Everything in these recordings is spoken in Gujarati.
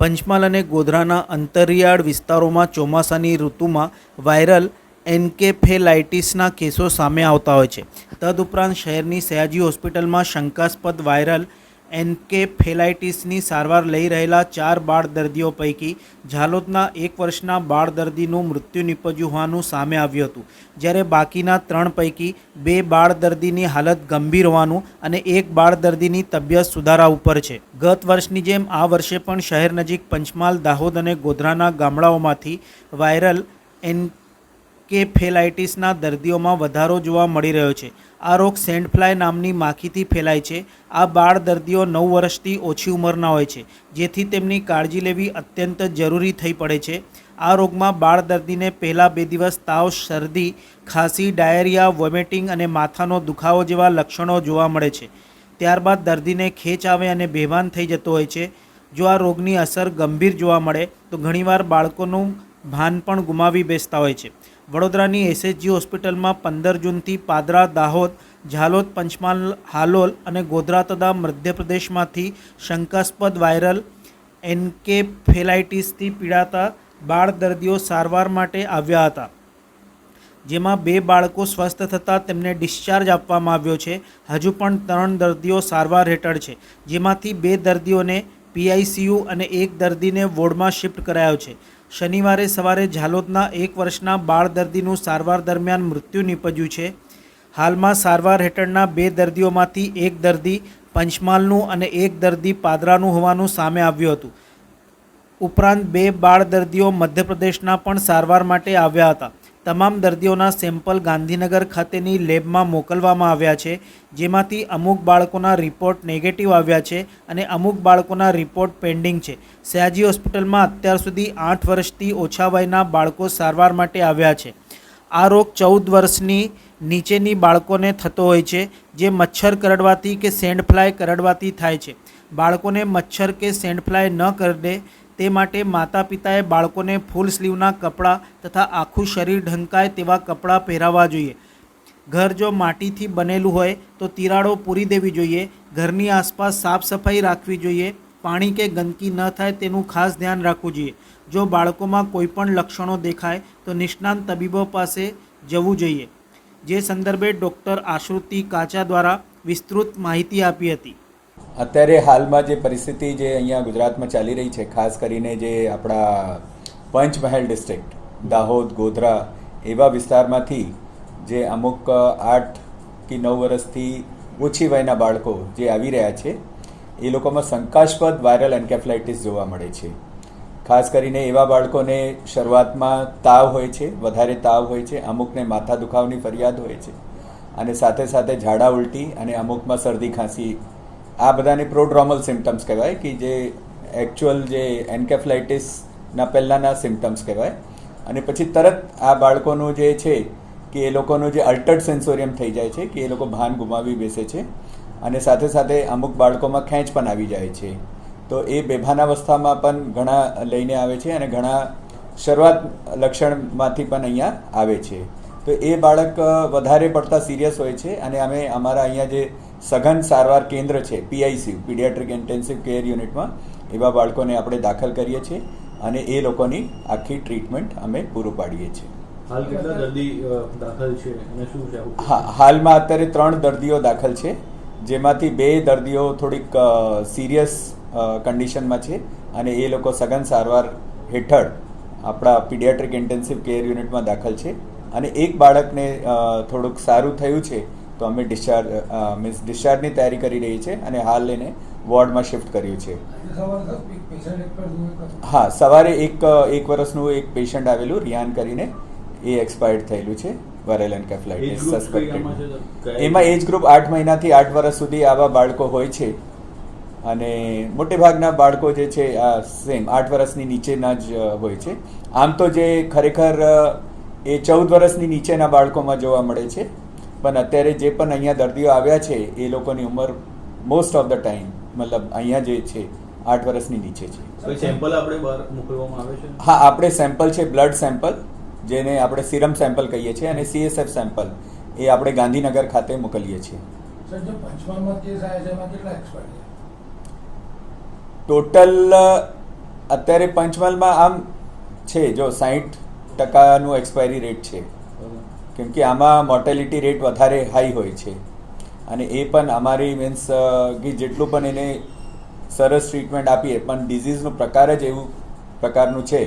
પંચમહાલ અને ગોધરાના અંતરિયાળ વિસ્તારોમાં ચોમાસાની ઋતુમાં વાયરલ એન્કેફેલાઇટિસના કેસો સામે આવતા હોય છે. તદુપરાંત શહેરની સયાજી હોસ્પિટલમાં શંકાસ્પદ વાયરલ એન્કેફેલાઇટિસની સારવાર લઈ રહેલા ચાર બાળ દર્દીઓ પૈકી ઝાલોદના એક વર્ષના બાળ દર્દીનું મૃત્યુ નિપજ્યું હોવાનું સામે આવ્યું હતું. જ્યારે બાકીના ત્રણ પૈકી બે બાળ દર્દીની હાલત ગંભીર હોવાનું અને એક બાળ દર્દીની તબિયત સુધારા ઉપર છે. ગત વર્ષની જેમ આ વર્ષે પણ શહેર નજીક પંચમહાલ, દાહોદ અને ગોધરાના ગામડાઓમાંથી વાયરલ એન્કેફેલાઇટિસના દર્દીઓમાં વધારો જોવા મળી રહ્યો છે. આ રોગ સેન્ડફ્લાય નામની માખીથી ફેલાય છે. આ બાળ દર્દીઓ નવ વર્ષથી ઓછી ઉંમરના હોય છે, જેથી તેમની કાળજી લેવી અત્યંત જરૂરી થઈ પડે છે. આ રોગમાં બાળ દર્દીને પહેલાં બે દિવસ તાવ, શરદી, ખાંસી, ડાયરિયા, વોમિટિંગ અને માથાનો દુખાવો જેવા લક્ષણો જોવા મળે છે. ત્યારબાદ દર્દીને ખેંચ આવે અને બેભાન થઈ જતો હોય છે. જો આ રોગની અસર ગંભીર જોવા મળે, તો ઘણીવાર બાળકોનું ભાન પણ ગુમાવી બેસતા હોય છે. વડોદરાની એસએચજી હોસ્પિટલમાં પંદર જૂનથી પાદરા, દાહોદ, ઝાલોદ, પંચમહાલ, હાલોલ અને ગોધરા તથા મધ્યપ્રદેશમાંથી શંકાસ્પદ વાયરલ એન્કેફેલાઇટિસથી પીડાતા બાળ દર્દીઓ સારવાર માટે આવ્યા હતા. જેમાં બે બાળકો સ્વસ્થ થતાં તેમને ડિસ્ચાર્જ આપવામાં આવ્યો છે. હજુ પણ ત્રણ દર્દીઓ સારવાર હેઠળ છે, જેમાંથી બે દર્દીઓને પીઆઈસીયુ અને એક દર્દીને વોર્ડમાં શિફ્ટ કરાયો છે. શનિવારે સવારે ઝાલોદના એક વર્ષના બાળ દર્દીનું સારવાર દરમિયાન મૃત્યુ નીપજ્યું છે. હાલમાં સારવાર હેઠળના બે દર્દીઓમાંથી એક દર્દી પંચમહાલનું અને એક દર્દી પાદરાનું હોવાનું સામે આવ્યું હતું. ઉપરાંત બે બાળ દર્દીઓ મધ્યપ્રદેશના પણ સારવાર માટે આવ્યા હતા. તમામ દર્દીઓના સેમ્પલ ગાંધીનગર ખાતેની લેબમાં મોકલવામાં આવ્યા છે, જેમાંથી અમુક બાળકોના રિપોર્ટ નેગેટિવ આવ્યા છે અને અમુક બાળકોના રિપોર્ટ પેન્ડિંગ છે. સયાજી હોસ્પિટલમાં અત્યાર સુધી આઠ વર્ષથી ઓછા વયના બાળકો સારવાર માટે આવ્યા છે. આ રોગ ચૌદ વર્ષની નીચેની બાળકોને થતો હોય છે, જે મચ્છર કરડવાથી કે સેન્ડફ્લાય કરડવાથી થાય છે. બાળકોને મચ્છર કે સેન્ડફ્લાય ન કરડે તે માટે માતા પિતાએ બાળકોને ફૂલ સ્લીવના કપડાં તથા આખું શરીર ઢંકાય તેવા કપડાં પહેરાવવા જોઈએ. ઘર જો માટીથી બનેલું હોય, તો તિરાડો પૂરી દેવી જોઈએ, ઘરની આસપાસ સાફ સફાઈ રાખવી જોઈએ, પાણી કે ગંદકી ન થાય તેનું ખાસ ધ્યાન રાખવું જોઈએ. જો બાળકોમાં કોઈપણ લક્ષણો દેખાય, તો નિષ્ણાંત તબીબો પાસે જવું જોઈએ. જે સંદર્ભે ડૉક્ટર આશ્રુતિ કાચા દ્વારા વિસ્તૃત માહિતી આપી હતી. અત્યારે હાલમાં જે પરિસ્થિતિ જે અહીંયા ગુજરાતમાં ચાલી રહી છે, ખાસ કરીને જે આપણા પંચમહેલ ડિસ્ટ્રિક્ટ દાહોદ, ગોધરા એવા વિસ્તારમાંથી જે અમુક આઠ કે નવ વર્ષથી ઓછી વયના બાળકો જે આવી રહ્યા છે, એ લોકોમાં શંકાસ્પદ વાયરલ એન્કેફ્લાઇટિસ જોવા મળે છે. ખાસ કરીને એવા બાળકોને શરૂઆતમાં તાવ હોય છે, વધારે તાવ હોય છે, અમુકને માથા દુખાવાની ફરિયાદ હોય છે અને સાથે સાથે ઝાડા ઉલટી અને અમુકમાં શરદી ખાંસી આ બધાને પ્રોડ્રોમલ સિમ્ટમ્સ કહેવાય કે જે એકચ્યુઅલ જે એન્કેફ્લાઇટિસના પહેલાંના સિમ્ટમ્સ કહેવાય. અને પછી તરત આ બાળકોનું જે છે કે એ લોકોનું જે અલ્ટર્ડ સેન્સોરિયમ થઈ જાય છે, કે એ લોકો ભાન ગુમાવી બેસે છે. અને સાથે સાથે અમુક બાળકોમાં ખેંચ પણ આવી જાય છે. તો એ બેભાનાવસ્થામાં પણ ઘણા લઈને આવે છે અને ઘણા શરૂઆત લક્ષણમાંથી પણ અહીંયા આવે છે. તો એ બાળક વધારે પડતા સિરિયસ હોય છે અને અમે અમારા અહીંયા જે સઘન સારવાર કેન્દ્ર છે પીઆઈસી પીડિયાટ્રિક ઇન્ટેન્સિવ કેર યુનિટમાં એવા બાળકોને આપણે દાખલ કરીએ છીએ અને એ લોકોની આખી ટ્રીટમેન્ટ અમે પૂરું પાડીએ છીએ. હાલ કેટલા દર્દી દાખલ છે અને શું છે હા હાલમાં અત્યારે ત્રણ દર્દીઓ દાખલ છે જેમાંથી બે દર્દીઓ થોડીક સિરિયસ કન્ડિશનમાં છે અને એ લોકો સઘન સારવાર હેઠળ આપણા પીડિયાટ્રિક ઇન્ટેન્સિવ કેર યુનિટમાં દાખલ છે. અને એક બાળકને થોડુંક સારું થયું છે તો અમે ડિસ્ચાર્જ મીન્સ ડિસ્ચાર્જની તૈયારી કરી રહી છે અને હાલ લઈને વોર્ડમાં શિફ્ટ કર્યું છે. હા સવારે એક એક વર્ષનું એક પેશન્ટ આવેલું રિયાન કરીને એ એક્સપાયર્ડ થયેલું છે વાયરલ એન્કેફ્લાઇટિસ સસ્પેક્ટેડ એમાં એજ ગ્રુપ આઠ મહિનાથી આઠ વર્ષ સુધી આવા બાળકો હોય છે. અને મોટે ભાગના બાળકો જે છે આ સેમ આઠ વર્ષની નીચેના જ હોય છે. આમ તો જે ખરેખર એ ચૌદ વર્ષની નીચેના બાળકોમાં જોવા મળે છે. પણ અત્યારે જે પણ અહીંયા દર્દીઓ આવ્યા છે એ લોકોની ઉંમર મોસ્ટ ઓફ ધ ટાઈમ મતલબ અહીંયા જે છે આઠ વર્ષની નીચે છે. સેમ્પલ આપણે બહાર મોકલવામાં આવે છે? હા આપણે સેમ્પલ છે બ્લડ સેમ્પલ જેને આપણે સિરમ સેમ્પલ કહીએ છીએ અને સીએસએફ સેમ્પલ એ આપણે ગાંધીનગર ખાતે મોકલીએ છીએ. સર જે પંચમહાલમાં કેસ આવ્યા છે એમાં કેટલા એક્સપર્ટ છે? ટોટલ અત્યારે પંચમહાલમાં આમ છે જો સાહીઠ ટકાનું એક્સપાયરી રેટ છે. કેમ કે આમાં મોર્ટેલિટી રેટ વધારે હાઈ હોય છે. અને એ પણ અમારી મીન્સ કે જેટલું પણ એને સરસ ટ્રીટમેન્ટ આપીએ, પણ ડિઝીઝનો પ્રકાર જ એવું પ્રકારનું છે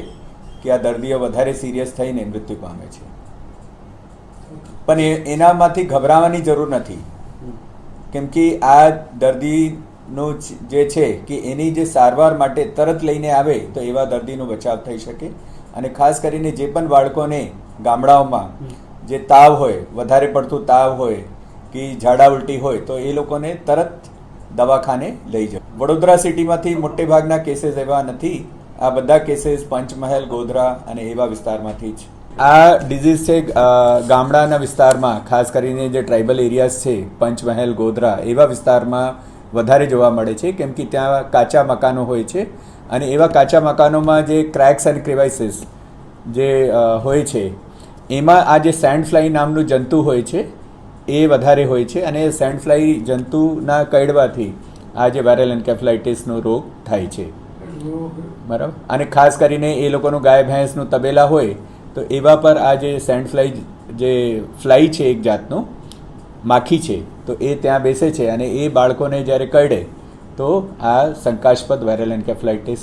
કે આ દર્દીઓ વધારે સિરિયસ થઈને મૃત્યુ પામે છે. પણ એ, એનામાંથી ગભરાવાની જરૂર નથી. કેમ કે આ દર્દીનો જે છે કે એની જે સારવાર માટે તરત લઈને આવે તો એવા દર્દીનો બચાવ થઈ શકે. અને ખાસ કરીને જે પણ બાળકોને ગામડાઓમાં જે તાવ હોય, વધારે પડતું તાવ હોય કે ઝાડા ઉલટી હોય, તો એ લોકોને તરત દવાખાને લઈ જાય વડોદરા સિટીમાંથી મોટે ભાગના કેસીસ એવા નથી. આ બધા કેસીસ પંચમહેલ, ગોધરા અને એવા વિસ્તારમાંથી જ. આ ડિઝીઝ છે ગામડાના વિસ્તારમાં, ખાસ કરીને જે ટ્રાઇબલ એરિયાઝ છે, પંચમહેલ, ગોધરા, એવા વિસ્તારમાં વધારે જોવા મળે છે, કેમ કે ત્યાં કાચા મકાનો હોય છે. અને એવા કાચા મકાનોમાં જે ક્રેક્સ એન્ડ ક્રિવાઇસીસ જે હોય છે એમાં આ જે સેન્ડ ફ્લાય નામનું જંતુ હોય છે, એ વધારે હોય છે અને સેન્ડ ફ્લાય જંતુના કરડવાથી આ જે વાયરલ એન્કેફ્લાઇટિસનો રોગ થાય છે. બરાબર? અને ખાસ કરીને એ લોકોનું ગાય ભેંસનું તબેલા હોય, તો એવા પર આ જે સેન્ડ ફ્લાય જે ફ્લાય છે એક જાતનું, માખી છે, તો એ ત્યાં બેસે છે અને એ બાળકોને જ્યારે કરડે, તો આ શંકાસ્પદ વાયરલ એન્કેફલાઇટિસ